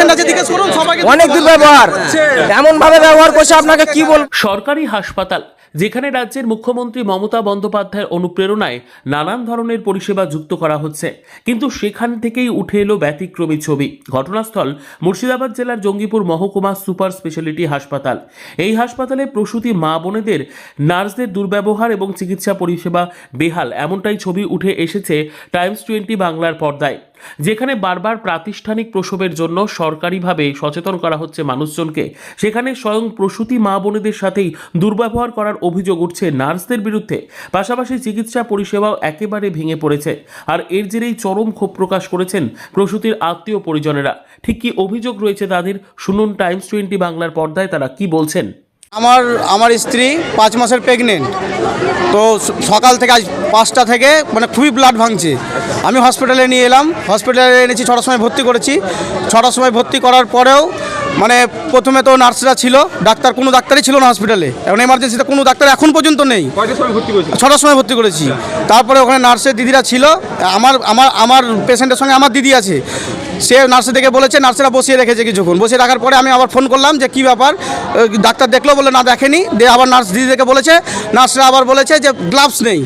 Patient আছে জিজ্ঞেস করুন সবাইকে অনেক দুর্ব্যবহার। এমন ভাবে ব্যবহার করছে আপনাকে কি বলব সরকারি হাসপাতাল যেখানে রাজ্যের মুখ্যমন্ত্রী মমতা বন্দ্যোপাধ্যায়ের অনুপ্রেরণায় নানান ধরনের পরিষেবা যুক্ত করা হচ্ছে। কিন্তু সেখান থেকেই উঠে এলো ব্যতিক্রমী ছবি। ঘটনাস্থল মুর্শিদাবাদ জেলার জঙ্গিপুর মহকুমা সুপার স্পেশালিটি হাসপাতাল। এই হাসপাতালে প্রসূতি মা বোনেদের নার্সদের দুর্ব্যবহার এবং চিকিৎসা পরিষেবা বেহাল। এমনটাই ছবি উঠে এসেছে টাইমস টোয়েন্টি বাংলার পর্দায়। যেখানে বারবার প্রাতিষ্ঠানিক প্রসবের জন্য সরকারিভাবে সচেতন করা হচ্ছে মানুষজনকে, সেখানে স্বয়ং প্রসূতি মা বোনেদের সাথেই দুর্ব্যবহার করার অভিযোগ উঠছে নার্সদের বিরুদ্ধে। পাশাপাশি চিকিৎসা পরিষেবাও একেবারে ভেঙে পড়েছে। আর এর জেরেই চরম ক্ষোভ প্রকাশ করেছেন প্রসূতির আত্মীয় পরিজনেরা। ঠিক কি অভিযোগ রয়েছে তাদের? শুনুন টাইমস টোয়েন্টি বাংলার পর্দায় তারা কি বলছেন। আমার আমার স্ত্রী পাঁচ মাসের প্রেগনেন্ট তো সকাল থেকে আজ পাঁচটা থেকে মানে খুবই ব্লাড ভাঙছে। আমি হসপিটালে নিয়ে এলাম। হসপিটালে এনেছি ছটার সময় ভর্তি করেছি। ছটার সময় ভর্তি করার পরেও মানে প্রথমে তো নার্সরা ছিল ডাক্তার কোনো ডাক্তারই ছিল না হসপিটালে এখন এমার্জেন্সিতে কোনো ডাক্তার এখন পর্যন্ত নেই। ছটার সময় ভর্তি করেছি। তারপরে ওখানে নার্সের দিদিরা ছিল। আমার আমার আমার পেশেন্টের সঙ্গে আমার দিদি আছে। সে নার্সে দেখে বলেছে, নার্সেরা বসিয়ে রেখেছে কিছুক্ষণ। বসিয়ে রাখার পরে আমি আবার ফোন করলাম যে কী ব্যাপার? ডাক্তার দেখল বলে না দেখেনি। দিয়ে আবার নার্স দিদিদেরকে বলেছে, নার্সরা আবার বলেছে যে গ্লাভস নেই।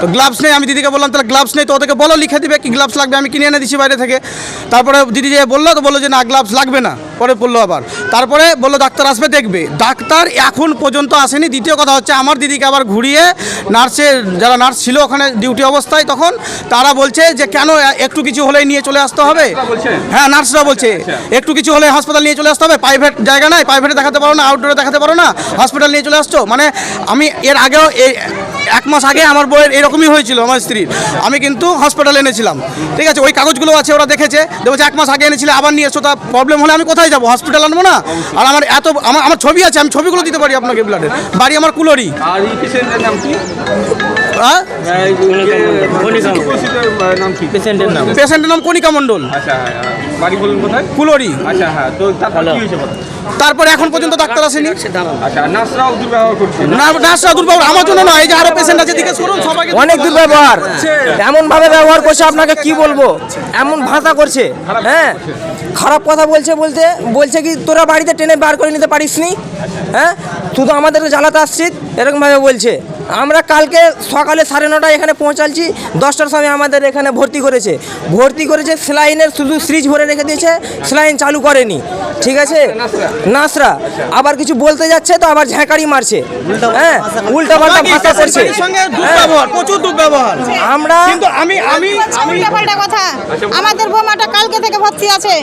তো গ্লাভস নেই আমি দিদিকে বললাম তাহলে গ্লাভস নেই তো ওদেরকে বলো লিখে দিবে কি গ্লাভস লাগবে আমি কিনে এনে দিচ্ছি বাইরে থেকে। তারপরে দিদি যে বলল তো বলল যে না গ্লাভস লাগবে না। পরে বলল আবার। তারপরে বলল ডাক্তার আসবে দেখবে। ডাক্তার এখন পর্যন্ত আসেনি। দ্বিতীয় কথা হচ্ছে আমার দিদিকে আবার ঘুরিয়ে নার্সের যারা নার্স ছিল ওখানে ডিউটি অবস্থায় তখন তারা বলছে যে কেন একটু কিছু হলেই নিয়ে চলে আসতে হবে? হ্যাঁ নার্সরা বলছে একটু কিছু হলে হাসপাতাল নিয়ে চলে আসতে হবে প্রাইভেট জায়গা নাই প্রাইভেটে দেখাতে পারো না আউটডোরে দেখাতে পারো না হসপিটাল নিয়ে চলে আসছো। মানে আমি এর আগেও এই এক মাস আগে আমার বইয়ের এরকমই হয়েছিল, আমার স্ত্রীর। আমি কিন্তু হসপিটালে এনেছিলাম। ঠিক আছে, ওই কাগজগুলো আছে, ওরা দেখেছে। দেখছে এক মাস আগে এনেছিলে, আবার নিয়ে এসো, তা প্রবলেম হলে আমি কোথায় যাব? হসপিটাল আনব না? আর আমার এত, আমার আমার ছবি আছে, আমি ছবিগুলো দিতে পারি আপনাকে ব্লাডের বাড়ি আমার কুলোরি। পেশেন্টের নাম। কি হ্যাঁ পেশেন্টের নাম কণিকা মণ্ডল। আচ্ছা বাড়ি বলুন কোথায়? কুলরি আচ্ছা হ্যাঁ তো তারপর কি হয়েছে বলো? তারপরে এখন পর্যন্ত ডাক্তার আসেনি। আচ্ছা নার্সরা দুর্ব্যবহার আমার জন্য নয় এই যে আরও পেশেন্ট আছে জিজ্ঞেস করুন সবাইকে অনেক দুর্ব্যবহার এমন ভাবে ব্যবহার করছে আপনাকে কি বলব? এমন ভাষা করছে। হ্যাঁ? খারাপ কথা বলছে বলতে বলছে কি তোরা বাড়িতে টেনে বার করে নিতে পারিস নি হ্যাঁ? শুধু আমাদেরকে জ্বালাতে আসছিস এরকম ভাবে বলছে। আমরা কালকে সকালে সাড়ে নটায় এখানে পৌঁছালছি দশটার সময় আমাদের এখানে ভর্তি করেছে। ভর্তি করেছে স্লাইনের শুধু সিরিজ ভরে রেখে দিয়েছে স্লাইন চালু করেনি। ঠিক আছে? নাসরা। আবার কিছু বলতে যাচ্ছে তো আবার ঝ্যাঁকারি মারছে। হ্যাঁ? উল্টা পাল্টা ভাষা করছে। সঙ্গে দুর্ব্যবহার প্রচুর দুর্ব্যবহার আমরা কিন্তু আমি আমি উল্টা কথা। আমাদের বোমাটা কালকে থেকে ভর্তি আছে।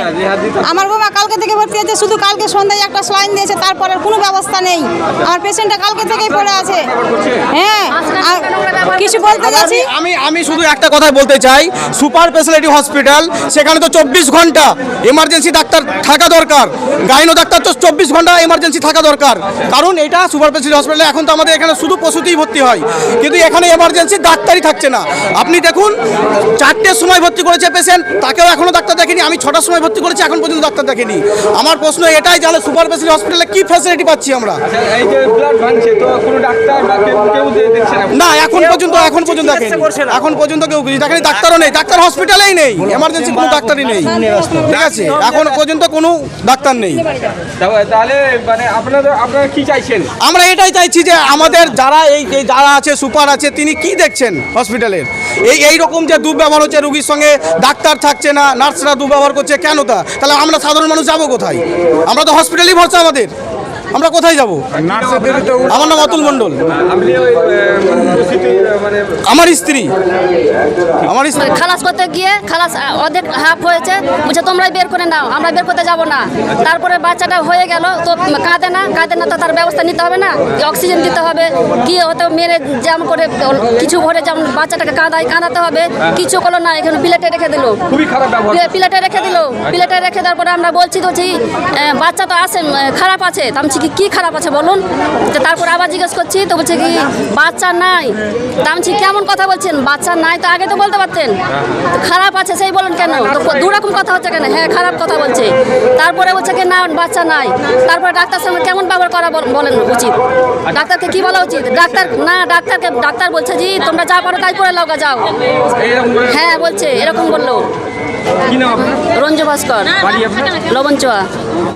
আমার বোমা কালকে থেকে ভর্তি আছে শুধু কালকে সন্ধ্যায় একটা স্লাইন দিয়েছে তারপরে কোনো ব্যবস্থা নেই। আমার পেশেন্টটা কালকে থেকেই পড়ে আছে। হ্যাঁ কিছু বলতে যাচ্ছি আমি- আমি শুধু একটা কথাই বলতে চাই সুপার স্পেশালিটি হসপিটাল সেখানে তো চব্বিশ ঘণ্টা এমার্জেন্সি ডাক্তার থাকা দরকার গাইনো ডাক্তার তো চব্বিশ ঘণ্টা এমার্জেন্সি থাকা দরকার। কারণ এটা সুপার স্পেশালিটি হসপিটালে এখন তো আমাদের এখানে শুধু প্রসূতিই ভর্তি হয় কিন্তু এখানে এমার্জেন্সি ডাক্তারই থাকছে না। আপনি দেখুন চারটের সময় ভর্তি করেছে পেশেন্ট তাকেও এখনও ডাক্তার দেখেনি আমি ছটার সময় ভর্তি করেছি এখন পর্যন্ত ডাক্তার দেখেনি। আমার প্রশ্ন এটাই জানে সুপার স্পেশালিটি হসপিটালে কি ফ্যাসিলিটি পাচ্ছি আমরা? আচ্ছা, এই যে ব্লাড ভাঙছে তো কোনো ডাক্তার বা কেউ না। এখন পর্যন্ত এখন পর্যন্ত এখন পর্যন্ত কেউ দেখেনি ডাক্তারও নেই। ডাক্তার হসপিটালেই নেই। এমার্জেন্সি কোনো ডাক্তারই নেই। ঠিক আছে? এখন পর্যন্ত কোনো ডাক্তার নেই। তাহলে মানে আপনারা আপনারা কি চাইছেন? আমরা এটাই চাইছি যে আমাদের যারা এই এই যারা আছে সুপার আছে তিনি কি দেখছেন হসপিটালের এই এই রকম যে দুর্ব্যবহার হচ্ছে রুগীর সঙ্গে ডাক্তার থাকছে না নার্সরা দুর্ব্যবহার করছে কেন তা? তাহলে আমরা সাধারণ মানুষ যাব কোথায়? আমরা তো হসপিটালই ভরসা আমাদের। আমরা কোথায় যাব? আমার নাম অতুল মণ্ডল। আপনি ওই আহ, উপস্থিতি মানে আমার স্ত্রী। আমার স্ত্রী। খালাস করতে গিয়ে খালাস অর্ধেক হাফ হয়েছে। বলছে তোমরাই বের করে নাও আমরা বের করতে যাব না। তারপরে বাচ্চাটা হয়ে গেল তো কাঁদে না কাঁদে না তো তার ব্যবস্থা নিতে হবে না অক্সিজেন দিতে হবে। কি হয়তো মেরে জ্যাম করে কিছু ভরে যেমন বাচ্চাটাকে কাঁদায় কাঁদাতে হবে কিছু করল না এখানে প্লেটে রেখে দিল। খুবই খারাপ ব্যবহার। প্লেটে রেখে দিল প্লেটে রেখে দেওয়ার পরে আমরা বলছি তো যে, বাচ্চা তো আছে খারাপ আছে। তা আমি বলছি কি কি খারাপ আছে বলুন? তো তারপর আবার জিজ্ঞেস করছি তো বলছে কি বাচ্চা নাই। তা আমি কেমন কথা বলছেন? বাচ্চা নাই তো আগে তো বলতে পারতেন। খারাপ আছে সেই বলেন কেন? তো দু রকম কথা হচ্ছে কেন? হ্যাঁ খারাপ কথা বলছে। তারপরে বলছে কি না বাচ্চা নাই। তারপরে ডাক্তার সঙ্গে কেমন ব্যবহার করা বল- বলেন উচিত? ডাক্তারকে কি বলা উচিত? ডাক্তার না ডাক্তারকে ডাক্তার বলছে জি তোমরা যা পারো তাই করে লগা যাও। হ্যাঁ বলছে এরকম বলল। রঞ্জু ভাস্কর। আপনার লবণচোয়া